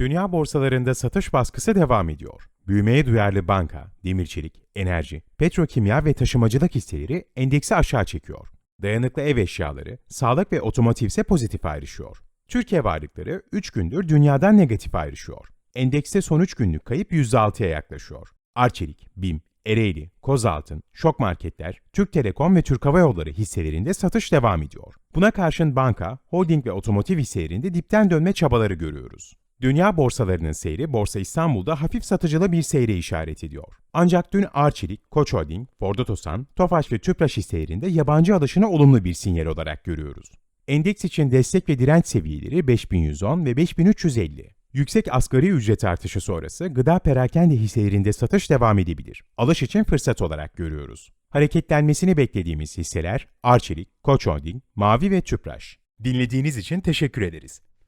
Dünya borsalarında satış baskısı devam ediyor. Büyümeye duyarlı banka, demir çelik, enerji, petrokimya ve taşımacılık hisseleri endeksi aşağı çekiyor. Dayanıklı ev eşyaları, sağlık ve otomotiv ise pozitif ayrışıyor. Türkiye varlıkları 3 gündür dünyadan negatif ayrışıyor. Endekste son 3 günlük kayıp %6'ya yaklaşıyor. Arçelik, BİM, Ereğli, Kozaltın, Şok Marketler, Türk Telekom ve Türk Hava Yolları hisselerinde satış devam ediyor. Buna karşın banka, holding ve otomotiv hisselerinde dipten dönme çabaları görüyoruz. Dünya borsalarının seyri Borsa İstanbul'da hafif satıcılı bir seyre işaret ediyor. Ancak dün Arçelik, Koç Holding, Ford Otosan, Tofaş ve Tüpraş hisselerinde yabancı alışını olumlu bir sinyal olarak görüyoruz. Endeks için destek ve direnç seviyeleri 5110 ve 5350. Yüksek asgari ücret artışı sonrası gıda perakende hisselerinde satış devam edebilir. Alış için fırsat olarak görüyoruz. Hareketlenmesini beklediğimiz hisseler Arçelik, Koç Holding, Mavi ve Tüpraş. Dinlediğiniz için teşekkür ederiz.